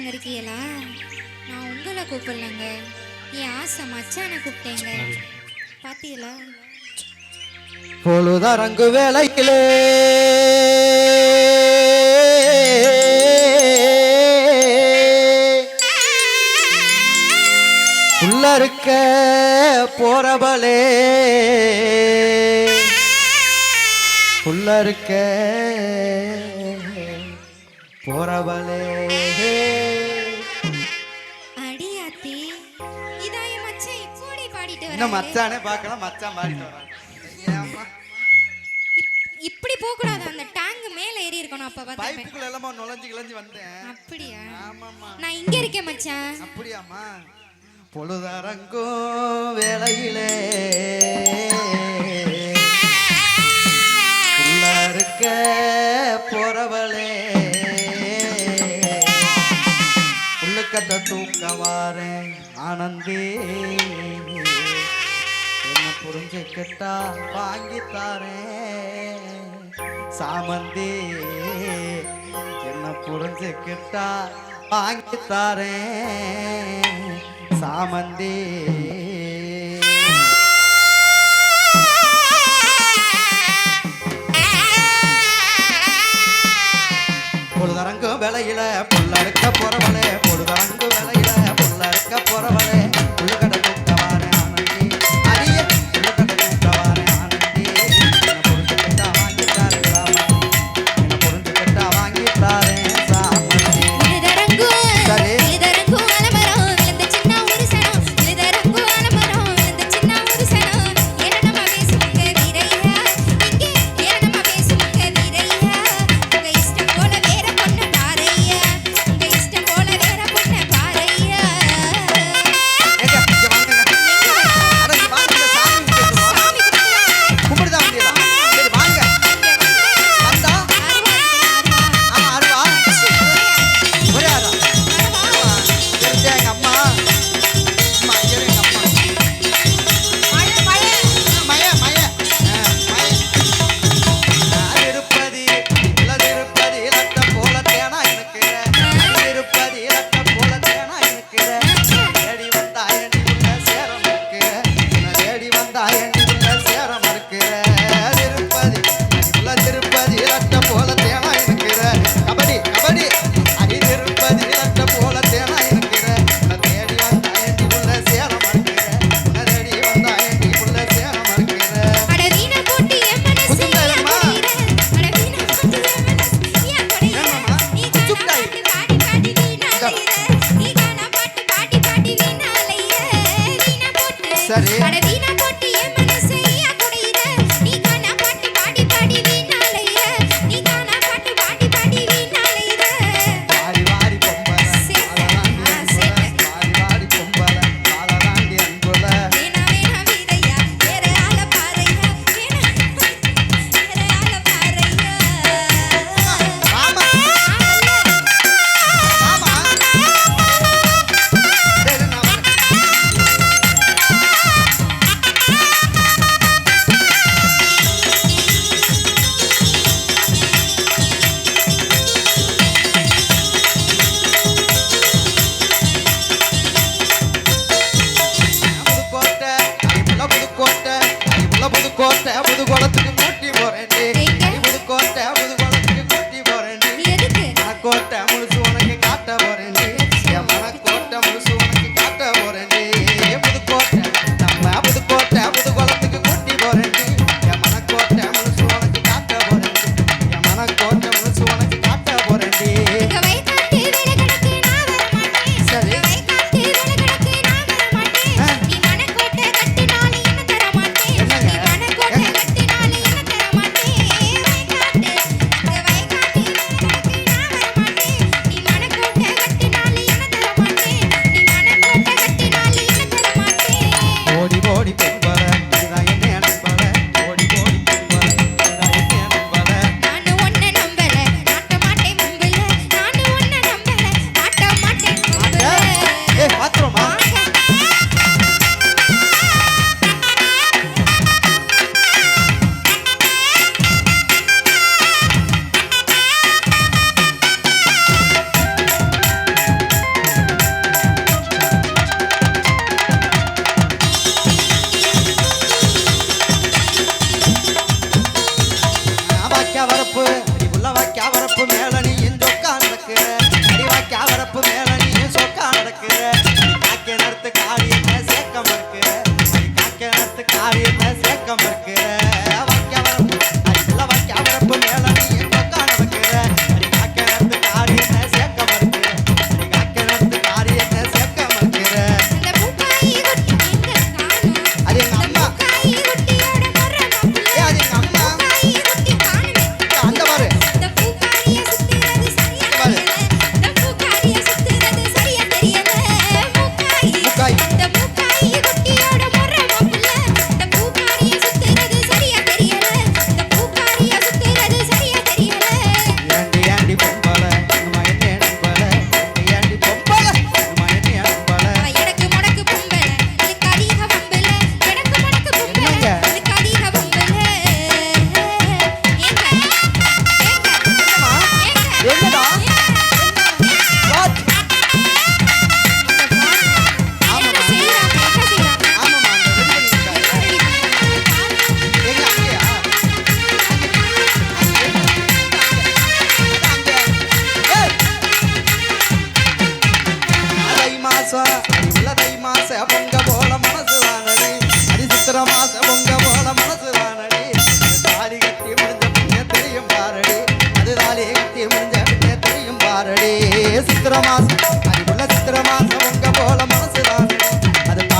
உட்காந்துருக்கீங்களா நான் உங்களை கூப்பிடலங்க. என் ஆசை மச்சானை கூப்பிட்டேங்க. பார்த்தீங்களா பொழுதரங்கு வேலையிலே உள்ள இருக்க போறவளே உள்ள இருக்க போறவளே. அடியாத்தி இதாய மச்சே இப்படி பாடிட்டு வர என்ன மச்சானே பார்க்கலாம் மச்சான் பாடிட்டு வரான் இப்படி போக கூடாது அந்த டேங்க் மேல ஏறி இருக்கணும் அப்ப பார்த்தா பைப்புக்குள்ள எல்லாமே நுழைஞ்சு கிளஞ்சு வந்தேன். அப்படியா? ஆமாமா நான் இங்க இருக்கேன் மச்சான். அப்படியாமா பொழுதரங்கோ வேளையிலே. ನೇದ தூக்கவாரே ஆனந்தே. என்ன புரிஞ்சு கிட்டா வாங்கித்தாரே சாமந்தி என்ன புரிஞ்சு கிட்டா வாங்கித்தாரே சாமந்தி.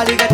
I got.